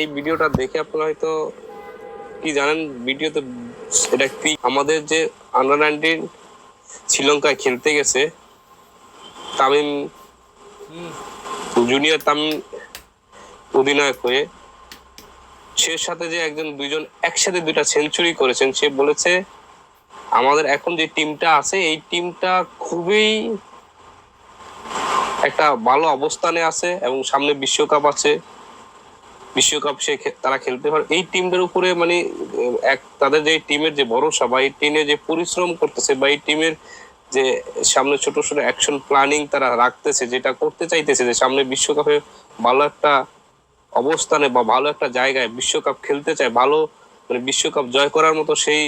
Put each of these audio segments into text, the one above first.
এই ভিডিওটা দেখে আপনারা হয়তো, কি জানেন, ভিডিওতে এটা কি, আমাদের যে আন্ডার নাইনটিন শ্রীলঙ্কায় খেলতে গেছে, তামিম জুনিয়র তামিম অধিনায়ক হয়ে, সে সাথে যে একজন, দুইজন একসাথে দুইটা সেঞ্চুরি করেছেন, সে বলেছে, আমাদের এখন যে টিমটা আছে, এই টিমটা খুবই একটা ভালো অবস্থানে আছে এবং সামনে বিশ্বকাপ আছে। বিশ্বকাপ সে তারা খেলতে পারে। এই টিমটার উপরে মানে এক তাদের যে টিমের যে ভরসা বা এই টিমে যে পরিশ্রম করতেছে বা এই টিমের যে সামনে ছোট ছোট অ্যাকশন প্ল্যানিং তারা রাখতেছে যেটা করতে চাইতেছে যে সামনে বিশ্বকাপে ভালো একটা অবস্থানে বা ভালো একটা জায়গায় বিশ্বকাপ খেলতে চায় ভালো মানে বিশ্বকাপ জয় করার মতো সেই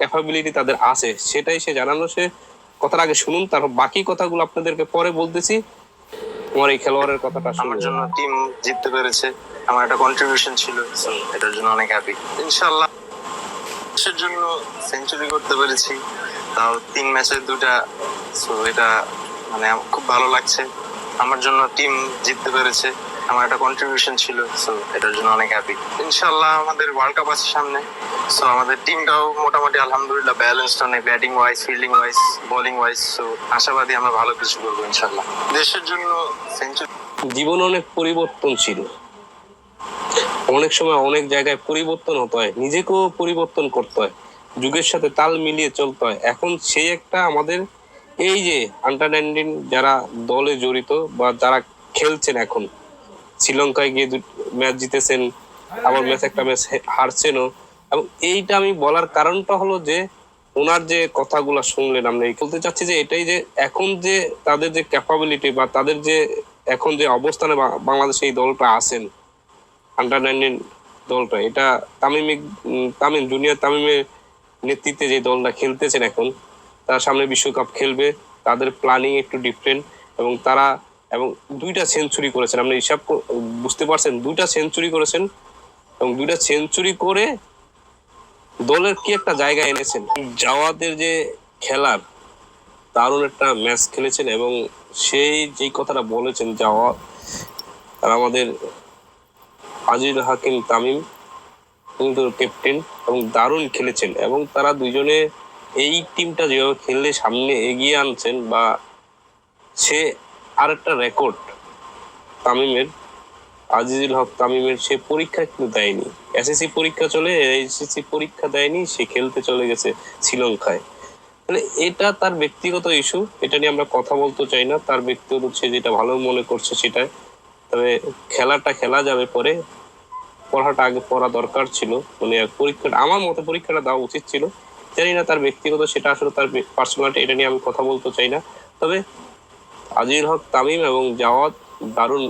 ক্যাপাবিলিটি তাদের আছে সেটাই সে জানানো সে কথার আগে শুনুন তারপর বাকি কথাগুলো আপনাদেরকে পরে বলতেছি। তোমার এই খেলোয়াড়ের কথাটা আমার জন্য টিম জিততে পেরেছে। আমার একটা কন্ট্রিবিউশন ছিল এটার জন্য অনেক হ্যাপি ইনশাল্লাহ দেশের জন্য সেঞ্চুরি করতে পেরেছি। তাও তিন ম্যাচের দুটা সো এটা মানে খুব ভালো লাগছে। আমার জন্য টিম জিততে পেরেছে। আমার একটা কন্ট্রিবিউশন ছিল সো এটার জন্য অনেক হ্যাপি ইনশাল্লাহ আমাদের ওয়ার্ল্ড কাপ আছে সামনে। সো আমাদের টিমটাও মোটামুটি আলহামদুলিল্লাহ ব্যালেন্সড অনেক batting wise fielding wise bowling wise so আশাবাদী আমরা ভালো কিছু করব ইনশাল্লাহ দেশের জন্য সেঞ্চুরি জীবন অনেক পরিবর্তনশীল। অনেক সময় অনেক জায়গায় পরিবর্তন হতে হয়, নিজেকেও পরিবর্তন করতে হয়, যুগের সাথে তাল মিলিয়ে চলতে হয়। এখন সেই একটা আমাদের এই যে আন্ডার নাইনটিন যারা দলে জড়িত বা যারা খেলছেন এখন, শ্রীলঙ্কায় গিয়ে ম্যাচ জিতেছেন, আবার ম্যাচ একটা ম্যাচ হারছেনও, এবং এইটা আমি বলার কারণটা হলো যে ওনার যে কথাগুলো শুনলেন আমরা বলতে চাচ্ছি যে এটাই যে এখন যে তাদের যে ক্যাপাবিলিটি বা তাদের যে এখন যে অবস্থানে বাংলাদেশে এই দলটা আছেন আন্ডার নাইনটিন দলটা। এটা তামিম তামিম জুনিয়র তামিমের নেতৃত্বে যে দলটা খেলতেছেন এখন, তার সামনে বিশ্বকাপ খেলবে, তাদের প্ল্যানিং একটু ডিফারেন্ট এবং তারা এবং দুইটা সেঞ্চুরি করেছেন। আপনি হিসাব বুঝতে পারছেন? দুইটা সেঞ্চুরি করেছেন এবং দুইটা সেঞ্চুরি করে দলের কি একটা জায়গা এনেছেন? জাওয়াদের যে খেলার দারুণ একটা ম্যাচ খেলেছেন এবং সেই যেই কথাটা বলেছেন যাওয়া আর আমাদের আজিজ হাকিম তামিম কিন্তু ক্যাপ্টেন এবং দারুণ খেলেছেন এবং তারা দুজনে এই টিমটা যেভাবে খেললে সামনে এগিয়ে আনছেন বা সে আর একটা রেকর্ড তামিমের, আজিজুল হক তামিমের সে পরীক্ষা কিন্তু দেয়নি। এসএসসি পরীক্ষা চলে এসএসসি পরীক্ষা দেয়নি, সে খেলতে চলে গেছে শ্রীলঙ্কায়। তাহলে এটা তার ব্যক্তিগত ইস্যু এটা নিয়ে আমরা কথা বলতে চাই না। তার ব্যক্তিগত সে যেটা ভালো মনে করছে সেটাই। তবে খেলাটা খেলা যাবে পরে। পড়াটা আগে পড়া দরকার ছিল। মানে পরীক্ষাটা আমার মতে পরীক্ষাটা দেওয়া উচিত ছিল। জানি না তার ব্যক্তিগত সেটা আসলে তার পার্সোনালিটি এটা নিয়ে আমি কথা বলতে চাই না। তবে আজিজুল হক, তামিম এবং জাওয়াদ দারুণ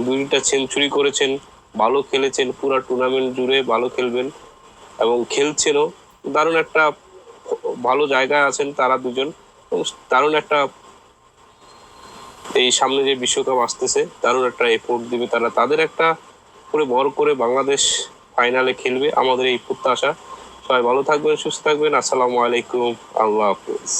দুইটা সেঞ্চুরি করেছেন। ভালো খেলেছেন, পুরো টুর্নামেন্ট জুড়ে ভালো খেলবেন এবং খেলছেনও। দারুণ একটা ভালো জায়গায় আছেন তারা দুজন। এবং দারুণ একটা এই সামনে যে বিশ্বকাপ আসতেছে তারও একটা এফোর্ট দিবে তারা। তাদের একটা করে বড় করে বাংলাদেশ ফাইনালে খেলবে আমাদের এই প্রত্যাশা। সবাই ভালো থাকবেন, সুস্থ থাকবেন। আসসালামু আলাইকুম। আল্লাহ হাফিজ।